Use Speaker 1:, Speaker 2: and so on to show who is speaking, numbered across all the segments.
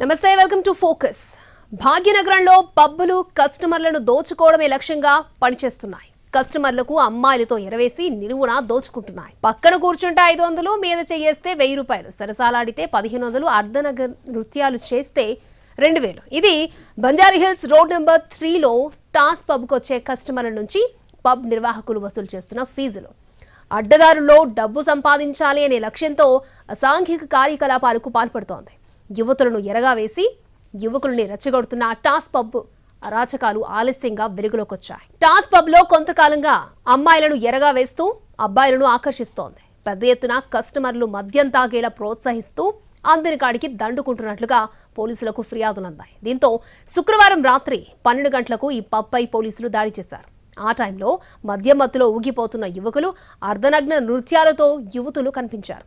Speaker 1: నమస్తే welcome to focus. భాగ్యనగరంలో పబ్బులు కస్టమర్లను దోచుకోవడమే లక్ష్యంగా పనిచేస్తున్నాయి. కస్టమర్లకు అమ్మాయిలతో ఎరవేసి నిలువున దోచుకుంటున్నాయి. పక్కన కూర్చుంటే ఐదు వందలు మీద చేయేస్తే వెయ్యి రూపాయలు. సరసాలాడితే పదిహేను వందలు అర్ధనగర్ నృత్యాలు చేస్తే రెండు వేలు. ఇది బంజారీ హిల్స్ రోడ్ నెంబర్ త్రీలో టాస్ పబ్కు వచ్చే కస్టమర్ల నుంచి పబ్ నిర్వాహకులు వసూలు చేస్తున్న ఫీజులు. అడ్డదారుల్లో డబ్బు సంపాదించాలి అనే లక్ష్యంతో అసాంఘిక కార్యకలాపాలకు పాల్పడుతోంది. యువతులను ఎరగా వేసి యువకుల్ని రెచ్చగొడుతున్న టాస్ పబ్ అరాచకాలు ఆలస్యంగా వెలుగులోకొచ్చాయి. టాస్ పబ్లో కొంతకాలంగా అమ్మాయిలను ఎరగా వేస్తూ అబ్బాయిలను ఆకర్షిస్తోంది. పెద్ద ఎత్తున కస్టమర్లు మద్యం తాగేలా ప్రోత్సహిస్తూ అందరి కాడికి దండుకుంటున్నట్లుగా పోలీసులకు ఫిర్యాదులందాయి. దీంతో శుక్రవారం రాత్రి పన్నెండు గంటలకు ఈ పబ్పై పోలీసులు దాడి చేశారు. ఆ టైంలో మద్యం మత్తులో ఊగిపోతున్న యువకులు అర్ధనగ్న నృత్యాలతో యువతులు కనిపించారు.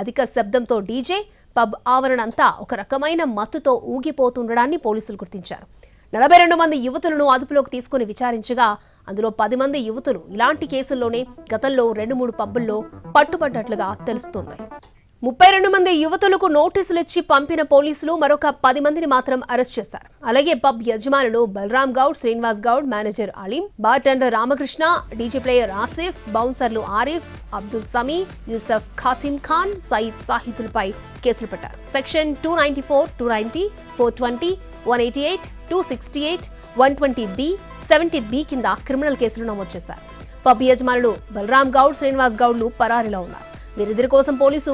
Speaker 1: అధిక శబ్దంతో డీజే పబ్ ఆవరణ అంతా ఒక రకమైన మత్తుతో ఊగిపోతుండడాన్ని పోలీసులు గుర్తించారు. నలభై రెండు మంది యువతులను అదుపులోకి తీసుకుని విచారించగా అందులో పది మంది యువతులు ఇలాంటి కేసుల్లోనే గతంలో రెండు మూడు పబ్బుల్లో పట్టుబడ్డట్లుగా తెలుస్తోంది. ముప్పై రెండు మంది యువతులకు నోటీసులు ఇచ్చి పంపిన పోలీసులు మరొక పది మందిని మాత్రం అరెస్ట్ చేశారు. అలాగే పబ్ యజమానులు Balaram Goud Srinivas Goud manager Aleem bartender Ramakrishna DJ player Asif బౌన్సర్లు Arif Abdul Sami Yusuf Khasim Khan Sayeed సాహితులపై కేసులు పెట్టారు. Section two ninety four two ninety four twenty one eighty eight two sixty eight one twenty B seventy B కింద criminal కేసులు నమోదు చేశారు. Pub యజమానులు బలరాం గౌడ్ శ్రీనివాస్ గౌడ్లు పరారీలో ఉన్నారు. వీరిద్దరి కోసం పోలీసు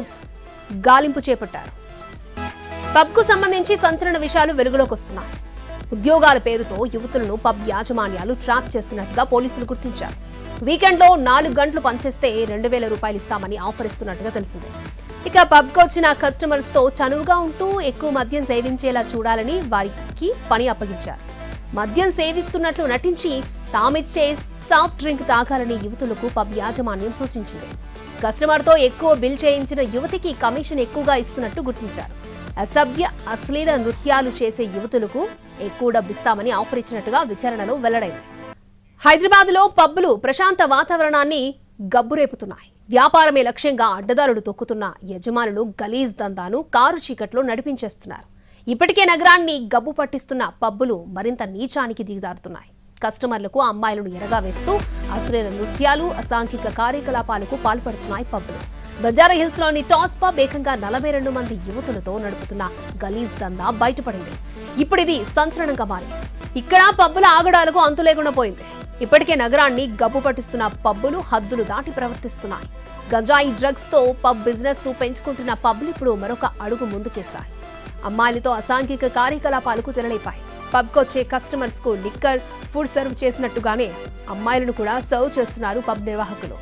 Speaker 1: గాలింపు చేపట్టారు. పబ్కు సంబంధించి సంచలన విషయాలు వెలుగులోకి వస్తున్నాయి. ఉద్యోగాల పేరుతో యువతులను పబ్ యాజమాన్యాలు ట్రాప్ చేస్తున్నట్టుగా పోలీసులు గుర్తించారు. వీకెండ్లో నాలుగు గంటలు పనిచేస్తే రెండు వేల రూపాయలు ఇస్తామని ఆఫర్ ఇస్తున్నట్టుగా తెలిసింది. ఇక పబ్కు వచ్చిన కస్టమర్స్తో చనువుగా ఉంటూ ఎక్కువ మద్యం సేవించేలా చూడాలని వారికి పని అప్పగించారు. మద్యం సేవిస్తున్నట్లు నటించి తామిచ్చే సాఫ్ట్ డ్రింక్ తాగాలని యువతులకు పబ్ యాజమాన్యం సూచించింది. కస్టమర్తో ఎక్కువ బిల్ చేయించిన యువతికి కమిషన్ ఎక్కువగా ఇస్తున్నట్టు గుర్తించారు. అసభ్య అశ్లీల నృత్యాలు చేసే యువతులకు ఎక్కువ డబ్బిస్తామని ఆఫర్ ఇచ్చినట్టుగా విచారణలో వెల్లడైంది. హైదరాబాద్లో పబ్బులు ప్రశాంత వాతావరణాన్ని గబ్బురేపుతున్నాయి. వ్యాపారమే లక్ష్యంగా అడ్డదారులు తొక్కుతున్న యజమానులు గలీజ్ దందాను కారు చీకట్లో నడిపించేస్తున్నారు. ఇప్పటికే నగరాన్ని గబ్బు పట్టిస్తున్న పబ్బులు మరింత నీచానికి దిగజారుతున్నాయి. కస్టమర్లకు అమ్మాయిలను ఎరగా వేస్తూ అశ్లీల నృత్యాలు అసాంఘిక కార్యకలాపాలకు పాల్పడుతున్నాయి పబ్బులు. బంజారా హిల్స్లోని టాస్ పబ్ ఏకంగా నలభై రెండు మంది యువతులతో నడుపుతున్న గలీజ్ దందా బయటపడింది. ఇప్పుడు ఇది సంచలనంగా మారింది. ఇక్కడ పబ్బుల ఆగడాలకు అంతు లేకుండా పోయింది. ఇప్పటికే నగరాన్ని గబ్బు పట్టిస్తున్న పబ్బులు హద్దులు దాటి ప్రవర్తిస్తున్నాయి. గంజాయి డ్రగ్స్తో పబ్ బిజినెస్ను పెంచుకుంటున్న పబ్లు ఇప్పుడు మరొక అడుగు ముందుకేశాయి. అమ్మాయిలతో అసాంఘిక కార్యకలాపాలకు తెరలేపాయి. పబ్కొచ్చే కస్టమర్స్కు లిక్కర్ ఫుడ్ సర్వ్ చేసినట్టుగానే అమ్మాయిలను కూడా సర్వ్ చేస్తున్నారు పబ్ నిర్వాహకులు.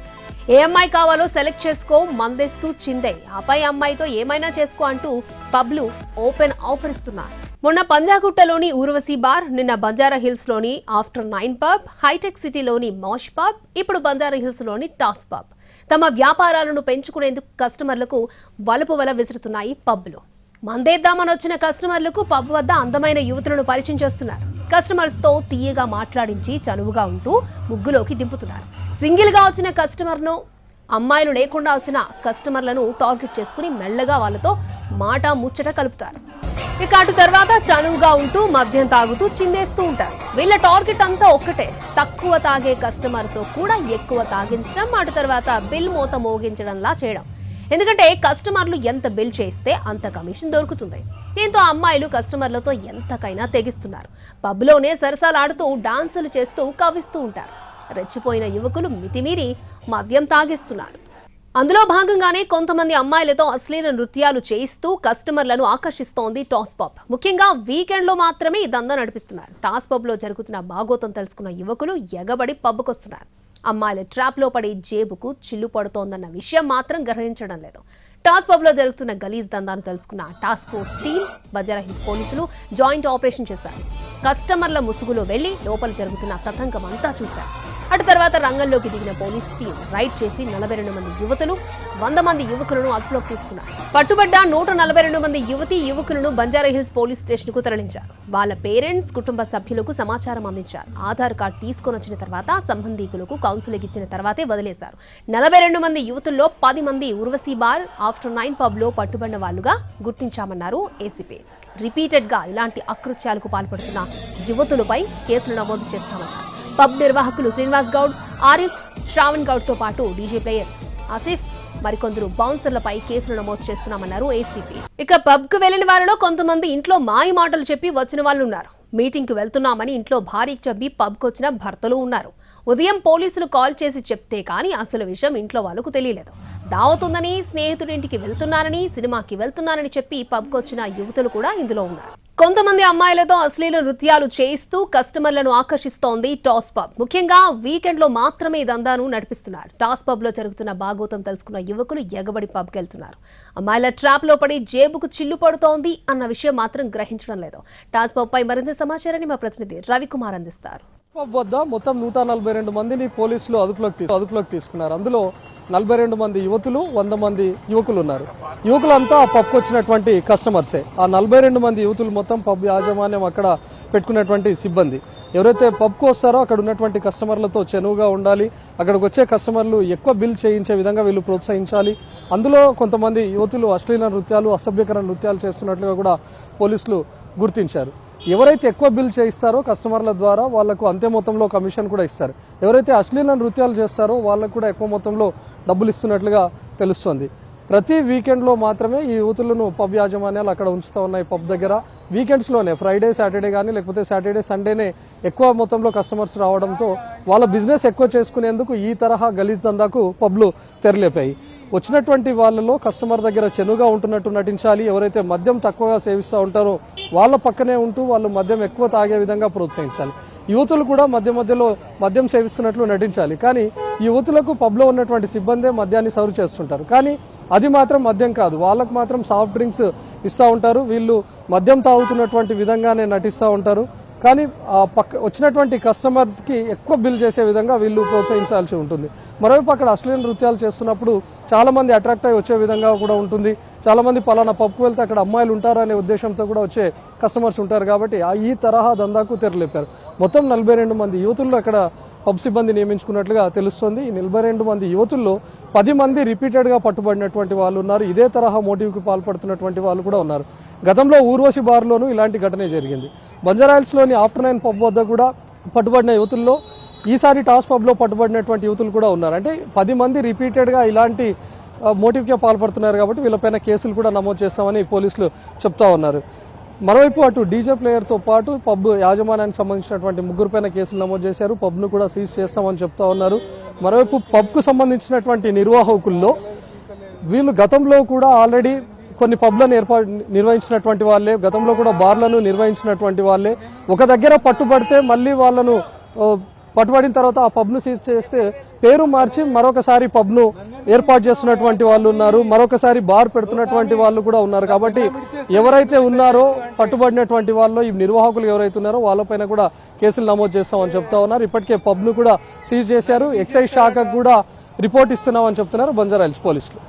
Speaker 1: ఏ అమ్మాయి కావాలో సెలెక్ట్ చేసుకో మందేస్తూ చిందే. ఆపై అమ్మాయితో ఏమైనా చేసుకో అంటూ పబ్లు ఓపెన్ ఆఫర్ ఇస్తున్నారు. మొన్న పంజాగుట్టలోని ఊర్వశి బార్ నిన్న బంజారా హిల్స్లోని ఆఫ్టర్ నైన్ పబ్ హైటెక్ సిటీలోని మాష్ పబ్ ఇప్పుడు బంజారా హిల్స్లోని టాస్ పబ్. తమ వ్యాపారాలను పెంచుకునేందుకు కస్టమర్లకు వలుపు వల విసురుతున్నాయి పబ్లు. మందేద్దామని వచ్చిన కస్టమర్లకు పబ్ వద్ద అందమైన యువతులను పరిచయం చేస్తున్నారు. కస్టమర్స్తో తీయగా మాట్లాడించి చనువుగా ఉంటూ ముగ్గులోకి దింపుతున్నారు. సింగిల్గా వచ్చిన కస్టమర్ను అమ్మాయిలు లేకుండా వచ్చిన కస్టమర్లను టార్గెట్ చేసుకుని మెల్లగా వాళ్ళతో మాట ముచ్చట కలుపుతారు. ఇక అటు తర్వాత చనువుగా ఉంటూ మద్యం తాగుతూ చిందేస్తూ ఉంటారు. వీళ్ళ టార్గెట్ అంతా ఒక్కటే తక్కువ తాగే కస్టమర్తో కూడా ఎక్కువ తాగించడం అటు తర్వాత బిల్ మూత మోగించడంలా చేయడం. ఎందుకంటే కస్టమర్లు ఎంత బిల్ చేస్తే అంత కమిషన్ దొరుకుతుంది. దీంతో అమ్మాయిలు కస్టమర్లతో ఎంతకైనా తెగిస్తున్నారు. పబ్లోనే సరసాలాడుతూ డాన్సులు చేస్తూ కవిస్తూ ఉంటారు. రెచ్చిపోయిన యువకులు మితిమీరి మద్యం తాగిస్తున్నారు. అందులో భాగంగానే కొంతమంది అమ్మాయిలతో అశ్లీల నృత్యాలు చేయిస్తూ కస్టమర్లను ఆకర్షిస్తోంది టాస్ పబ్ ముఖ్యంగా వీకెండ్లో మాత్రమే ఈ దందా నడిపిస్తున్నారు. టాస్ పబ్లో జరుగుతున్న బాగోతం తెలుసుకున్న యువకులు ఎగబడి పబ్కొస్తున్నారు అమ్మాయిల ట్రాప్లో పడి జేబుకు చిల్లు పడుతోందన్న విషయం మాత్రం గ్రహించడం లేదు. టాస్ పబ్లో జరుగుతున్న గలీజ్ దందాను తెలుసుకున్న టాస్క్ ఫోర్స్ టీం బజారాహిల్స్ పోలీసులు జాయింట్ ఆపరేషన్ చేశారు. కస్టమర్ల ముసుగులో వెళ్ళి లోపల జరుగుతున్న తతంగం అంతా చూశారు. అటు తర్వాత రంగంలోకి దిగిన పోలీస్ టీం రైడ్ చేసి నలభై రెండు మంది యువతులు వంద మంది యువకులను అదుపులోకి తీసుకున్నారు. పట్టుబడ్డ నూట నలభై రెండు మంది యువతి యువకులను బంజారా హిల్స్ పోలీస్ స్టేషన్కు తరలించారు. వాళ్ళ పేరెంట్స్ కుటుంబ సభ్యులకు సమాచారం అందించారు. ఆధార్ కార్డు తీసుకొని వచ్చిన తర్వాత సంబంధికులకు కౌన్సిలింగ్ ఇచ్చిన తర్వాతే వదిలేశారు. నలభై రెండు మంది యువతుల్లో పది మంది ఉర్వశీ బార్ ఆఫ్టర్ నైన్ పబ్లో పట్టుబడిన వాళ్ళుగా గుర్తించామన్నారు ఏసీపీ. రిపీటెడ్గా ఇలాంటి అకృత్యాలకు పాల్పడుతున్న యువతులపై కేసులు నమోదు చేస్తామన్నారు. పబ్ నిర్వాహకులు శ్రీనివాస్ గౌడ్ ఆరిఫ్ శ్రావణ్ గౌడ్తో పాటు డీజే ప్లేయర్ ఆసిఫ్ మరికొందరు బౌన్సర్లపై కేసులు నమోదు చేస్తున్నామన్నారు ఏసీపీ. ఇక పబ్కు వెళ్ళిన వారిలో కొంతమంది ఇంట్లో మాయ మాటలు చెప్పి వచ్చిన వాళ్ళు ఉన్నారు. మీటింగ్కు వెళ్తున్నామని ఇంట్లో భారీ చెప్పి పబ్కు వచ్చిన భర్తలు ఉన్నారు. ఉదయం పోలీసులు కాల్ చేసి చెప్తే కానీ అసలు విషయం ఇంట్లో వాళ్ళకు తెలియలేదు. దావుతుందని స్నేహితుడింటికి వెళ్తున్నానని సినిమాకి వెళ్తున్నానని చెప్పి పబ్కు వచ్చిన యువతులు కూడా ఇందులో ఉన్నారు. కొంతమంది అమ్మాయిలతో అశ్లీల నృత్యాలు చేయిస్తూ కస్టమర్లను ఆకర్షిస్తోంది టాస్ పబ్. ముఖ్యంగా వీకెండ్లో మాత్రమే ఈ దందాను నడిపిస్తున్నారు. టాస్ పబ్లో జరుగుతున్న బాగోతం తెలుసుకున్న యువకులు ఎగబడి పబ్ వెళ్తున్నారు అమ్మాయిల ట్రాప్లో పడి జేబుకు చిల్లు పడుతోంది అన్న విషయం మాత్రం గ్రహించడం లేదు. టాస్ పబ్ పై మరింత సమాచారాన్ని మా ప్రతినిధి రవికుమార్ అందిస్తారు.
Speaker 2: పబ్ వద్ద మొత్తం నూట నలభై రెండు మందిని పోలీసులు అదుపులోకి అదుపులోకి తీసుకున్నారు. అందులో నలభై రెండు మంది యువతులు వంద మంది యువకులు ఉన్నారు. యువకులంతా ఆ పబ్కి వచ్చినటువంటి కస్టమర్సే ఆ నలభై రెండు మంది యువతులు మొత్తం పబ్ యాజమాన్యం అక్కడ పెట్టుకున్నటువంటి సిబ్బంది. ఎవరైతే పబ్కు వస్తారో అక్కడ ఉన్నటువంటి కస్టమర్లతో చనువుగా ఉండాలి. అక్కడికి వచ్చే కస్టమర్లు ఎక్కువ బిల్ చేయించే విధంగా వీళ్ళు ప్రోత్సహించాలి. అందులో కొంతమంది యువతులు అశ్లీల నృత్యాలు అసభ్యకర నృత్యాలు చేస్తున్నట్లుగా కూడా పోలీసులు గుర్తించారు. ఎవరైతే ఎక్కువ బిల్ చేయిస్తారో కస్టమర్ల ద్వారా వాళ్ళకు అంతే మొత్తంలో కమిషన్ కూడా ఇస్తారు. ఎవరైతే అశ్లీల నృత్యాలు చేస్తారో వాళ్ళకు కూడా ఎక్కువ మొత్తంలో డబ్బులు ఇస్తున్నట్లుగా తెలుస్తుంది. ప్రతి వీకెండ్లో మాత్రమే ఈ యూతులను పబ్ యాజమాన్యాలు అక్కడ ఉంచుతూ ఉన్నాయి పబ్ దగ్గర. వీకెండ్స్లోనే ఫ్రైడే సాటర్డే కానీ లేకపోతే సాటర్డే సండేనే ఎక్కువ మొత్తంలో కస్టమర్స్ రావడంతో వాళ్ళ బిజినెస్ ఎక్కువ చేసుకునేందుకు ఈ తరహా గలీజ్ దందాకు పబ్లు తెరలేపాయి. వచ్చినటువంటి వాళ్ళలో కస్టమర్ దగ్గర చెనుగా ఉంటున్నట్టు నటించాలి ఎవరైతే మద్యం తక్కువగా సేవిస్తూ ఉంటారో వాళ్ళ పక్కనే ఉంటూ వాళ్ళు మద్యం ఎక్కువ తాగే విధంగా ప్రోత్సహించాలి. యువతులు కూడా మధ్య మధ్యలో మద్యం సేవిస్తున్నట్లు నటించాలి. కానీ యువతులకు పబ్లో ఉన్నటువంటి సిబ్బందే మద్యాన్ని సర్వ్ చేస్తుంటారు. కానీ అది మాత్రం మద్యం కాదు. వాళ్ళకు మాత్రం సాఫ్ట్ డ్రింక్స్ ఇస్తూ ఉంటారు. వీళ్ళు మద్యం తాగుతున్నటువంటి విధంగానే నటిస్తూ ఉంటారు. కానీ పక్క వచ్చినటువంటి కస్టమర్కి ఎక్కువ బిల్ చేసే విధంగా వీళ్ళు ప్రోత్సహించాల్సి ఉంటుంది. మరోవైపు అక్కడ అశ్లీల నృత్యాలు చేస్తున్నప్పుడు చాలామంది అట్రాక్ట్ అయ్యి వచ్చే విధంగా కూడా ఉంటుంది. చాలామంది పలానా పప్పు వెళ్తే అక్కడ అమ్మాయిలు ఉంటారనే ఉద్దేశంతో కూడా వచ్చే కస్టమర్స్ ఉంటారు కాబట్టి ఆ ఈ తరహా దందాకు తెరలేపారు. మొత్తం నలభై రెండు మంది యువతులు అక్కడ పబ్ సిబ్బంది నియమించుకున్నట్లుగా తెలుస్తోంది. ఈ నలభై రెండు మంది యువతుల్లో పది మంది రిపీటెడ్గా పట్టుబడినటువంటి వాళ్ళు ఉన్నారు. ఇదే తరహా మోటివ్కి పాల్పడుతున్నటువంటి వాళ్ళు కూడా ఉన్నారు. గతంలో ఊర్వశి బార్లోనూ ఇలాంటి ఘటనే జరిగింది. బంజారాయిల్స్లోని ఆఫ్టర్ నైన్ పబ్ వద్ద కూడా పట్టుబడిన యువతుల్లో ఈసారి టాస్ పబ్లో పట్టుబడినటువంటి యువతులు కూడా ఉన్నారు. అంటే పది మంది రిపీటెడ్గా ఇలాంటి మోటివ్కే పాల్పడుతున్నారు కాబట్టి వీళ్ళపైన కేసులు కూడా నమోదు చేస్తామని పోలీసులు చెప్తా ఉన్నారు. మరోవైపు అటు డీజే ప్లేయర్తో పాటు పబ్ యాజమాన్యానికి సంబంధించినటువంటి ముగ్గురు పైన కేసులు నమోదు చేశారు. పబ్ను కూడా సీజ్ చేస్తామని చెప్తా ఉన్నారు. మరోవైపు పబ్కు సంబంధించినటువంటి నిర్వాహకుల్లో వీళ్ళు గతంలో కూడా ఆల్రెడీ కొన్ని పబ్లను ఏర్పా నిర్వహించినటువంటి వాళ్ళే గతంలో కూడా బార్లను నిర్వహించినటువంటి వాళ్ళే. ఒక దగ్గర పట్టుబడితే మళ్ళీ వాళ్ళను పట్టుబడిన తర్వాత ఆ పబ్ను సీజ్ చేస్తే పేరు మార్చి మరొకసారి పబ్ను ఏర్పాటు చేస్తున్నటువంటి వాళ్ళు ఉన్నారు. మరొకసారి బార్ పెడుతున్నటువంటి వాళ్ళు కూడా ఉన్నారు. కాబట్టి ఎవరైతే ఉన్నారో పట్టుబడినటువంటి వాళ్ళు ఈ నిర్వాహకులు ఎవరైతే ఉన్నారో వాళ్ళపైన కూడా కేసులు నమోదు చేస్తామని చెప్తా ఉన్నారు. ఇప్పటికే పబ్ను కూడా సీజ్ చేశారు. ఎక్సైజ్ శాఖకు కూడా రిపోర్ట్ ఇస్తున్నామని చెప్తున్నారు బంజారాయిల్స్ పోలీసులు.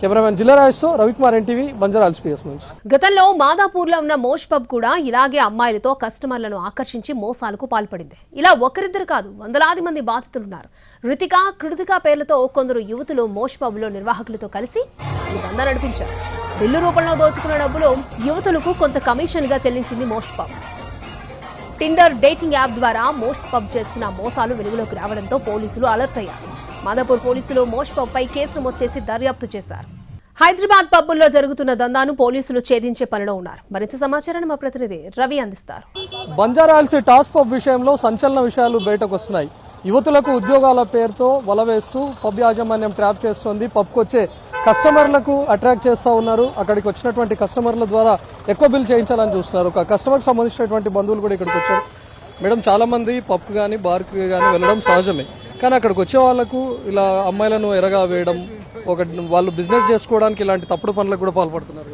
Speaker 2: కెమెరామెన్ జిల్లారాజ్తో రవికుమార్ ఎన్టీవీ బంజారా ఎల్స్పీఎస్ నుంచి
Speaker 1: గతంలో మాదాపూర్లో ఉన్న మోష్ పబ్ కూడా ఇలాగే అమ్మాయిలతో కస్టమర్లను ఆకర్షించి మోసాలకు పాల్పడింది. ఇలా ఒకరిద్దరు కాదు వందలాది మంది బాధితులున్నారు. రుతిక కృతిక పేర్లతో కొందరు యువతులు మోష్ పబ్లో నిర్వాహకులతో కలిసి ఈ దందా నడిపించారు. బిల్లు రూపంలో దోచుకున్న డబ్బులు యువతులకు కొంత కమిషన్గా చెల్లించింది Mosh pub. Tinder dating app ద్వారా మోస్ట్ పబ్ చేస్తున్న మోసాలు వెలుగులోకి రావడంతో పోలీసులు అలర్ట్ అయ్యారు. మాదాపూర్ పోలీసులు మోస్ట్ కేసు నమోదు చేసి దర్యాప్తు చేశారు. హైదరాబాద్ పబ్బుల్లో జరుగుతున్న దందాను పోలీసులు ఛేదించే పనిలో ఉన్నారు. మరింత సమాచారాన్ని మా ప్రతినిధి రవి అందిస్తారు.
Speaker 2: బంజారాల్స్ టాస్ పబ్ విషయంలో సంచలన విషయాలు బయటకు వస్తున్నాయి. యువతులకు ఉద్యోగాల పేరుతో వల వేస్తూ పబ్ యాజమాన్యం ట్రాప్ చేస్తోంది. పబ్కి వచ్చే కస్టమర్లకు అట్రాక్ట్ చేస్తూ ఉన్నారు. అక్కడికి వచ్చినటువంటి కస్టమర్ల ద్వారా ఎక్కువ బిల్ చేయించాలని చూస్తున్నారు. ఒక కస్టమర్కి సంబంధించినటువంటి బంధువులు కూడా ఇక్కడికి వచ్చారు. మేడం చాలా మంది పబ్కి కానీ బార్కి కానీ వెళ్ళడం సహజమే. కానీ అక్కడికి వచ్చే వాళ్ళకు ఇలా అమ్మాయిలను ఎరగా వేయడం ఒక వాళ్ళు బిజినెస్ చేసుకోవడానికి ఇలాంటి తప్పుడు పనులకు కూడా పాల్పడుతున్నారు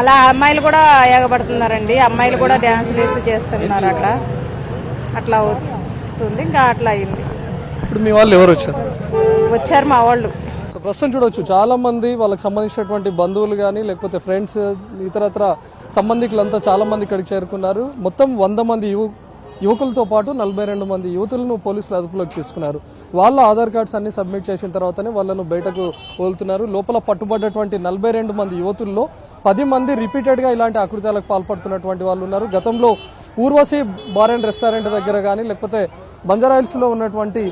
Speaker 3: అలా అమ్మాయిలు కూడా ఎగబడుతున్నారండి. అమ్మాయిలు కూడా డ్యాన్స్ వేసి చేస్తున్నారు అట్లా అట్లా అవుతుంది ఇంకా అట్లా అయింది.
Speaker 2: ఇప్పుడు మీ వాళ్ళు ఎవరు వచ్చారు?
Speaker 3: వచ్చారు మా వాళ్ళు.
Speaker 2: ప్రస్తుతం చూడొచ్చు. చాలా మంది వాళ్ళకి సంబంధించినటువంటి బంధువులు కానీ లేకపోతే ఫ్రెండ్స్ ఇతరత్ర సంబంధికులంతా చాలా మంది ఇక్కడికి చేరుకున్నారు. మొత్తం వంద మంది యువ యువకులతో పాటు నలభై రెండు మంది యువతులను పోలీసులు అదుపులోకి తీసుకున్నారు. వాళ్ళ ఆధార్ కార్డ్స్ అన్ని సబ్మిట్ చేసిన తర్వాతనే వాళ్ళను బయటకు వదులుతున్నారు. లోపల పట్టుబడ్డటువంటి నలభై రెండు మంది యువతుల్లో పది మంది రిపీటెడ్గా ఇలాంటి ఆకృత్యాలకు పాల్పడుతున్నటువంటి వాళ్ళు ఉన్నారు. గతంలో ఊర్వశి బార్ అండ్ రెస్టారెంట్ దగ్గర కానీ లేకపోతే బంజారాయిల్స్లో ఉన్నటువంటి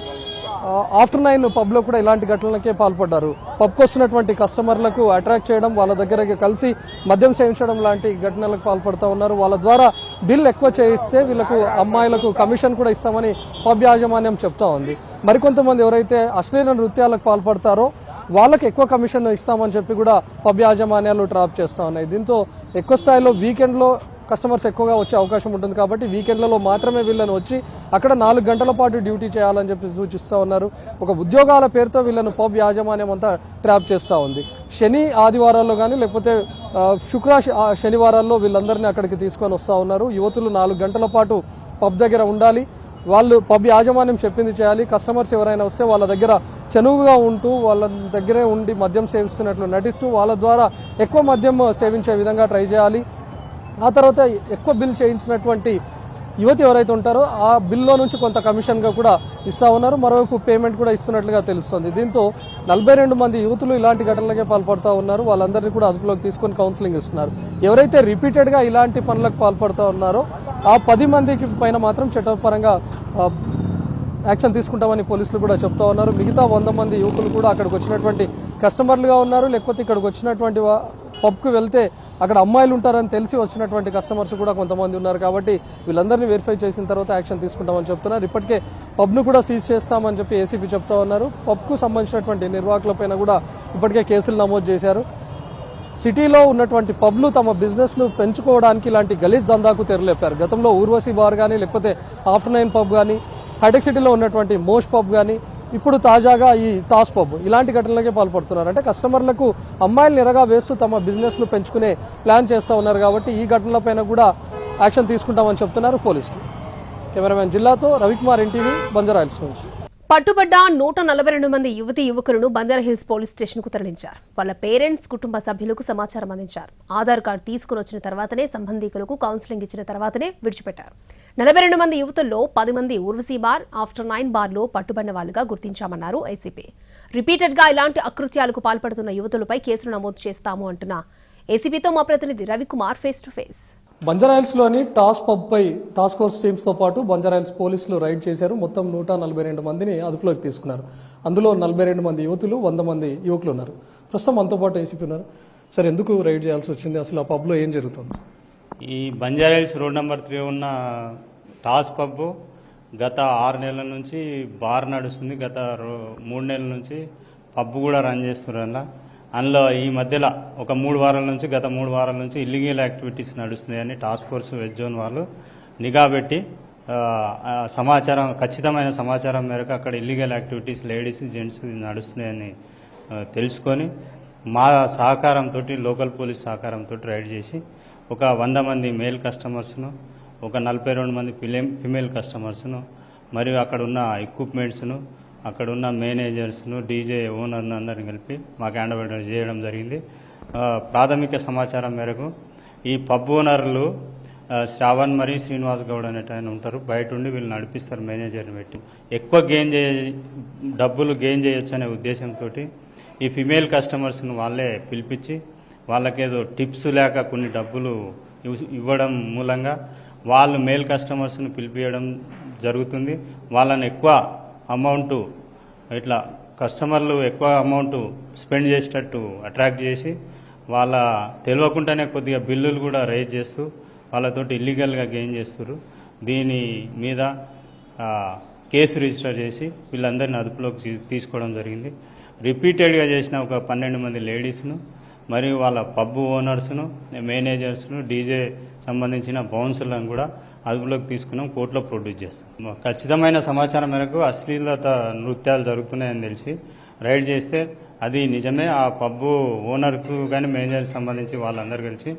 Speaker 2: ఆఫ్టర్ నైన్ పబ్లో కూడా ఇలాంటి ఘటనలకే పాల్పడ్డారు. పబ్కి వస్తున్నటువంటి కస్టమర్లకు అట్రాక్ట్ చేయడం వాళ్ళ దగ్గరకి కలిసి మద్యం సేవించడం లాంటి ఘటనలకు పాల్పడుతూ ఉన్నారు. వాళ్ళ ద్వారా బిల్ ఎక్కువ చేయిస్తే వీళ్ళకు అమ్మాయిలకు కమిషన్ కూడా ఇస్తామని పబ్ యాజమాన్యం చెప్తా ఉంది. మరికొంతమంది ఎవరైతే అశ్లీల నృత్యాలకు పాల్పడతారో వాళ్ళకి ఎక్కువ కమిషన్ ఇస్తామని చెప్పి కూడా పబ్ యాజమాన్యాలు ట్రాప్ చేస్తూ ఉన్నాయి. దీంతో ఎక్కువ స్థాయిలో వీకెండ్లో కస్టమర్స్ ఎక్కువగా వచ్చే అవకాశం ఉంటుంది కాబట్టి వీకెండ్లలో మాత్రమే వీళ్ళని వచ్చి అక్కడ నాలుగు గంటల పాటు డ్యూటీ చేయాలని చెప్పి సూచిస్తూ ఉన్నారు. ఒక ఉద్యోగాల పేరుతో వీళ్ళను పబ్ యాజమాన్యం అంతా ట్రాప్ చేస్తూ ఉంది. శని ఆదివారాల్లో కానీ లేకపోతే శుక్ర శనివారాల్లో వీళ్ళందరినీ అక్కడికి తీసుకొని వస్తూ ఉన్నారు. యువతులు నాలుగు గంటల పాటు పబ్ దగ్గర ఉండాలి. వాళ్ళు పబ్ యాజమాన్యం చెప్పింది చేయాలి. కస్టమర్స్ ఎవరైనా వస్తే వాళ్ళ దగ్గర చనువుగా ఉంటూ వాళ్ళ దగ్గరే ఉండి మద్యం సేవిస్తున్నట్లు నటిస్తూ వాళ్ళ ద్వారా ఎక్కువ మద్యం సేవించే విధంగా ట్రై చేయాలి. ఆ తర్వాత ఎక్కువ బిల్ చేయించినటువంటి యువతి ఎవరైతే ఉంటారో ఆ బిల్లో నుంచి కొంత కమిషన్గా కూడా ఇస్తా ఉన్నారు. మరోవైపు పేమెంట్ కూడా ఇస్తున్నట్లుగా తెలుస్తుంది. దీంతో నలభై రెండు మంది యువతులు ఇలాంటి ఘటనలకే పాల్పడుతూ ఉన్నారు. వాళ్ళందరినీ కూడా అదుపులోకి తీసుకొని కౌన్సిలింగ్ ఇస్తున్నారు. ఎవరైతే రిపీటెడ్గా ఇలాంటి పనులకు పాల్పడుతూ ఉన్నారో ఆ పది మందికి పైన మాత్రం చట్టపరంగా యాక్షన్ తీసుకుంటామని పోలీసులు కూడా చెప్తా ఉన్నారు. మిగతా వంద మంది యువకులు కూడా అక్కడికి వచ్చినటువంటి కస్టమర్లుగా ఉన్నారు. లేకపోతే ఇక్కడికి వచ్చినటువంటి పబ్కు వెళ్తే అక్కడ అమ్మాయిలు ఉంటారని తెలిసి వచ్చినటువంటి కస్టమర్స్ కూడా కొంతమంది ఉన్నారు కాబట్టి వీళ్ళందరినీ వెరిఫై చేసిన తర్వాత యాక్షన్ తీసుకుంటామని చెప్తున్నారు. ఇప్పటికే పబ్ను కూడా సీజ్ చేస్తామని చెప్పి ఏసీపీ చెప్తా ఉన్నారు. పబ్కు సంబంధించినటువంటి నిర్వాహకులపైన కూడా ఇప్పటికే కేసులు నమోదు చేశారు. సిటీలో ఉన్నటువంటి పబ్లు తమ బిజినెస్ను పెంచుకోవడానికి ఇలాంటి గలీజ్ దందాకు తెరలేపారు. గతంలో ఊర్వశి బార్ కానీ లేకపోతే ఆఫ్టర్ నైన్ పబ్ కానీ హైటెక్ సిటీలో ఉన్నటువంటి మోష్ పబ్ కానీ ఇప్పుడు తాజాగా ఈ టాస్ పబ్ ఇలాంటి ఘటనలకే పాల్పడుతున్నారు. అంటే కస్టమర్లకు అమ్మాయిలు ఎరగా వేస్తూ తమ బిజినెస్లు పెంచుకునే ప్లాన్ చేస్తూ ఉన్నారు కాబట్టి ఈ ఘటనలపైన కూడా యాక్షన్ తీసుకుంటామని చెప్తున్నారు పోలీసులు. కెమెరామెన్ జిల్లాతో రవికుమార్ ఎన్టీవీ బంజారాయిల్స్ నుంచి.
Speaker 1: పట్టుబడ్డ నూట నలభై రెండు మంది యువతి యువకులను బంజారాహిల్స్ పోలీస్ స్టేషన్కు తరలించారు. వాళ్ళ పేరెంట్స్ కుటుంబ సభ్యులకు సమాచారం అందించారు. ఆధార్ కార్డు తీసుకుని వచ్చిన తర్వాతనే సంబంధికులకు కౌన్సిలింగ్ ఇచ్చిన తర్వాతనే విడిచిపెట్టారు. నలభై రెండు మంది యువతుల్లో పది మంది ఊర్వశీ బార్ ఆఫ్టర్ నైన్ బార్లో పట్టుబడిన వాళ్ళుగా గుర్తించామన్నారు ఐసీపీ రిపీటెడ్గా ఇలాంటి అకృత్యాలకు పాల్పడుతున్న యువతులపై కేసులు నమోదు చేస్తాము అంటున్న ఏసీపీతో మా ప్రతినిధి రవికుమార్ ఫేస్ టు ఫేస్.
Speaker 2: బంజారాయిల్స్లోని టాస్ పబ్పై టాస్క్ ఫోర్స్ టీమ్స్తో పాటు బంజారాయిల్స్ పోలీసులు రైడ్ చేశారు. మొత్తం నూట నలభై రెండు మందిని అదుపులోకి తీసుకున్నారు. అందులో నలభై రెండు మంది యువతులు వంద మంది యువకులు ఉన్నారు. ప్రస్తుతం మనతో పాటు ఏసీపీ ఉన్నారు. సార్ ఎందుకు రైడ్ చేయాల్సి వచ్చింది? అసలు ఆ పబ్లో ఏం జరుగుతుంది?
Speaker 4: ఈ బంజారాహిల్స్ రోడ్ నెంబర్ త్రీ ఉన్న టాస్ పబ్ గత ఆరు నెలల నుంచి బార్ నడుస్తుంది. గత రో- మూడు నెలల నుంచి పబ్ కూడా రన్ చేస్తున్నారు అందులో. అందులో ఈ మధ్యలో ఒక మూడు వారాల నుంచి గత మూడు వారాల నుంచి ఇల్లీగల్ యాక్టివిటీస్ నడుస్తున్నాయని టాస్క్ ఫోర్స్ వెజ్ జోన్ వాళ్ళు నిఘా పెట్టి సమాచారం ఖచ్చితమైన సమాచారం మేరకు అక్కడ ఇల్లీగల్ యాక్టివిటీస్ లేడీస్ జెంట్స్ నడుస్తున్నాయని తెలుసుకొని మా సహకారంతో లోకల్ పోలీస్ సహకారంతో రైడ్ చేసి ఒక వంద మంది మేల్ కస్టమర్స్ను ఒక నలభై రెండు మంది ఫిమేల్ కస్టమర్స్ను మరియు అక్కడ ఉన్న ఎక్విప్మెంట్స్ను అక్కడున్న మేనేజర్స్ను డీజే ఓనర్ను అందరిని కలిపి మాకు హ్యాండ్ ఓవర్ చేయడం జరిగింది. ప్రాథమిక సమాచారం మేరకు ఈ పబ్ ఓనర్లు శ్రావణ్ మరియు శ్రీనివాస్ గౌడ్ అనేట ఆయన ఉంటారు. బయట ఉండి వీళ్ళు నడిపిస్తారు మేనేజర్ని పెట్టి. ఎక్కువ గెయిన్ చేయ డబ్బులు గెయిన్ చేయొచ్చు అనే ఉద్దేశంతో ఈ ఫిమేల్ కస్టమర్స్ను వాళ్ళే పిలిపించి వాళ్ళకేదో టిప్స్ లేక కొన్ని డబ్బులు ఇవ్- ఇవ్వడం మూలంగా వాళ్ళు మేల్ కస్టమర్స్ను పిలిపించడం జరుగుతుంది. వాళ్ళని ఎక్కువ అమౌంట్ ఇట్లా కస్టమర్లు ఎక్కువ అమౌంట్ స్పెండ్ చేసేటట్టు అట్రాక్ట్ చేసి వాళ్ళ తెలియకుండానే కొద్దిగా బిల్లులు కూడా రైజ్ చేస్తూ వాళ్ళతోటి ఇల్లీగల్గా గెయిన్ చేస్తారు దీని మీద కేసు రిజిస్టర్ చేసి వీళ్ళందరిని అదుపులోకి తీసుకోవడం జరిగింది. రిపీటెడ్గా చేసిన ఒక పన్నెండు మంది లేడీస్ను మరియు వాళ్ళ పబ్ ఓనర్స్ను మేనేజర్స్ను డీజే సంబంధించిన బౌన్సర్లను కూడా అదుపులోకి తీసుకున్నాం కోర్టులో ప్రొడ్యూస్ చేస్తాం. ఖచ్చితమైన సమాచారం మేరకు అశ్లీలత నృత్యాలు జరుగుతున్నాయని తెలిసి రైడ్ చేస్తే అది నిజమే ఆ పబ్బు ఓనర్కు కానీ మేనేజర్కి సంబంధించి వాళ్ళందరూ కలిసి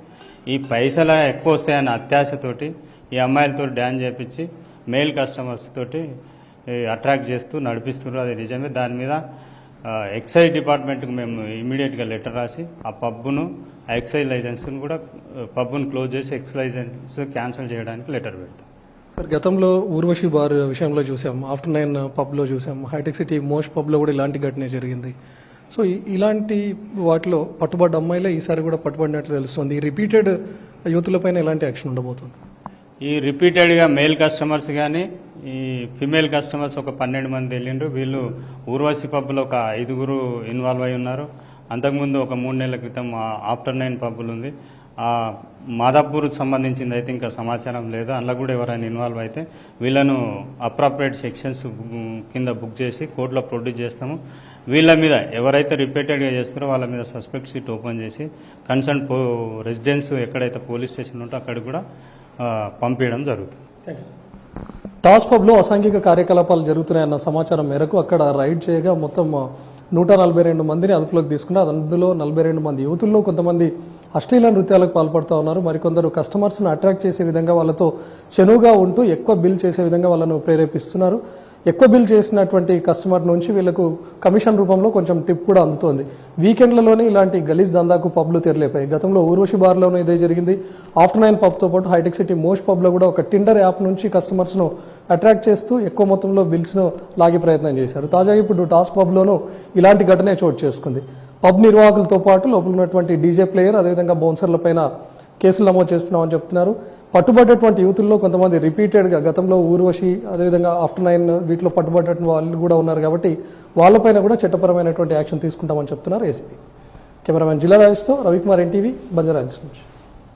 Speaker 4: ఈ పైసలు ఎక్కువ వస్తాయన్న అత్యాశతోటి ఈ అమ్మాయిలతో డ్యాన్స్ చేపించి మెయిల్ కస్టమర్స్ తోటి అట్రాక్ట్ చేస్తూ నడిపిస్తున్నారు. అది నిజమే. దాని మీద ఎక్సైజ్ డిపార్ట్మెంట్కి మేము ఇమీడియట్గా లెటర్ రాసి ఆ పబ్బును ఆ ఎక్సైజ్ లైసెన్స్ను కూడా ఆ, పబ్బును క్లోజ్ చేసి ఎక్స్ లైసెన్స్ క్యాన్సిల్ చేయడానికి లెటర్ పెడతాం.
Speaker 2: సార్ గతంలో ఊర్వశి బార్ విషయంలో చూసాం ఆఫ్టర్ నైన్ పబ్లో చూసాం హైటెక్ సిటీ మోస్ట్ పబ్లో కూడా ఇలాంటి ఘటన జరిగింది. సో ఇలాంటి వాటిలో పట్టుబడ్డ అమ్మాయిలే ఈసారి కూడా పట్టుబడినట్లు తెలుస్తుంది. ఈ రిపీటెడ్ యువతులపైన ఎలాంటి యాక్షన్ ఉండబోతుంది?
Speaker 4: ఈ రిపీటెడ్గా మేల్ కస్టమర్స్ కానీ ఈ ఫిమేల్ కస్టమర్స్ ఒక పన్నెండు మంది వెళ్ళిండ్రు వీళ్ళు ఊర్వశి పబ్లో ఒక ఐదుగురు ఇన్వాల్వ్ అయి ఉన్నారు. అంతకుముందు ఒక మూడు నెలల క్రితం ఆఫ్టర్ నైన్ పబ్బులు ఉంది. ఆ మాదాపూర్ సంబంధించింది అయితే ఇంకా సమాచారం లేదు. అందులో కూడా ఎవరైనా ఇన్వాల్వ్ అయితే వీళ్ళను అప్రాప్రియేట్ సెక్షన్స్ కింద బుక్ చేసి కోర్టులో ప్రొడ్యూస్ చేస్తాము. వీళ్ళ మీద ఎవరైతే రిపీటెడ్గా చేస్తారో వాళ్ళ మీద సస్పెక్ట్ షీట్ ఓపెన్ చేసి కన్సర్న్ పో రెసిడెన్స్ ఎక్కడైతే పోలీస్ స్టేషన్ ఉంటో అక్కడ కూడా పంపించడం జరుగుతుంది.
Speaker 2: టాస్ పబ్లో అసాంఘిక కార్యకలాపాలు జరుగుతున్నాయన్న సమాచారం మేరకు అక్కడ రైడ్ చేయగా మొత్తం నూట నలభై రెండు మందిని అదుపులోకి తీసుకున్నారు. అందులో నలభై రెండు మంది యువతుల్లో కొంతమంది అశ్లీల నృత్యాలకు పాల్పడుతూ ఉన్నారు. మరికొందరు కస్టమర్స్ను అట్రాక్ట్ చేసే విధంగా వాళ్ళతో చెనువుగా ఉంటూ ఎక్కువ బిల్ చేసే విధంగా వాళ్ళను ప్రేరేపిస్తున్నారు. ఎక్కువ బిల్ చేసినటువంటి కస్టమర్ నుంచి వీళ్ళకు కమిషన్ రూపంలో కొంచెం టిప్ కూడా అందుతోంది. వీకెండ్లలోనే ఇలాంటి గలీజ్ దందాకు పబ్లు తెరలేపాయి. గతంలో ఊర్వశి బార్లోనూ ఇదే జరిగింది. ఆఫ్టర్ నైన్ పబ్తో పాటు హైటెక్ సిటీ మోస్ట్ పబ్లో కూడా ఒక టిండర్ యాప్ నుంచి కస్టమర్స్ను అట్రాక్ట్ చేస్తూ ఎక్కువ మొత్తంలో బిల్స్ను లాగే ప్రయత్నం చేశారు. తాజాగా ఇప్పుడు టాస్ పబ్లోనూ ఇలాంటి ఘటనే చోటు చేసుకుంది. పబ్ నిర్వాహకులతో పాటు లోపల ఉన్నటువంటి డీజే ప్లేయర్ అదేవిధంగా బౌన్సర్లపైన కేసులు నమోదు చేస్తున్నామని చెప్తున్నారు. పట్టుబడ్డటువంటి యూతుల్లో కొంతమంది రిపీటెడ్గా గతంలో ఊర్వశి అదేవిధంగా ఆఫ్టర్ నైన్ వీటిలో పట్టుబడ్డటువంటి వాళ్ళు కూడా ఉన్నారు కాబట్టి వాళ్ళపైన కూడా చట్టపరమైనటువంటి యాక్షన్ తీసుకుంటామని చెప్తున్నారు ఏసీపీ. కెమెరామెన్ జిల్లా రాజేష్తో రవికుమార్ ఎన్టీవీ బంజారా హిల్స్ నుంచి.